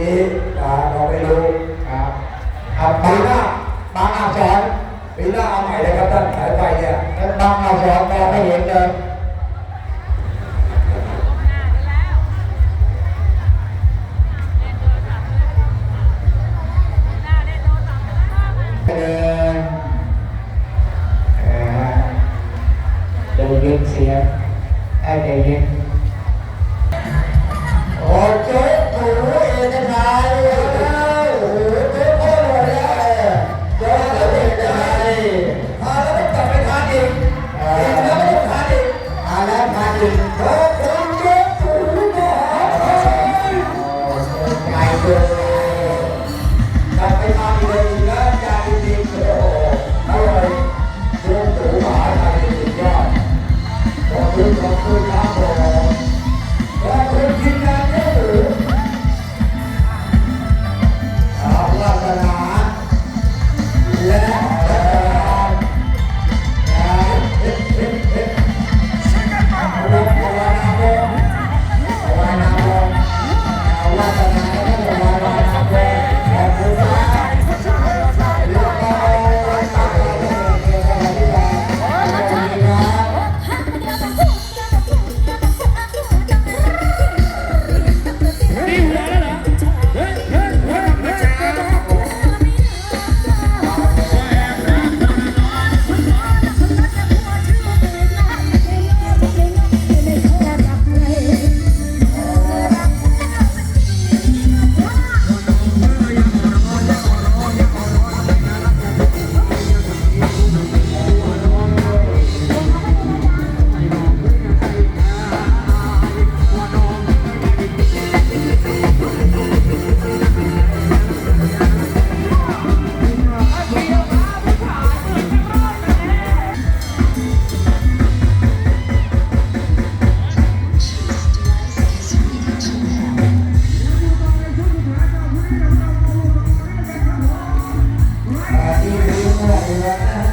นี้เราไม่รู้ครับครับปีหน้าบางอาชอนปีหน้าเอาใหม่เลยครับท่านสายไปเนี่ยท่านบางอาชอนมองไม่เห็นเลยเสียได้ใจเยินโอเค เดือน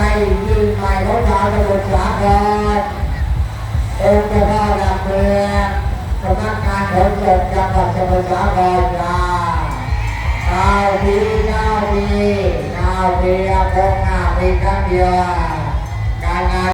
ในยิงไปม่ของชาวสมุทรสาครองค์เจ้าพ่อหลักเมืองสำนักงานขนส่งจังหวัดสมุทรสาครกาเก้าปีเก้าปีเก้าปีคงหนาปีกันเดียวการงาน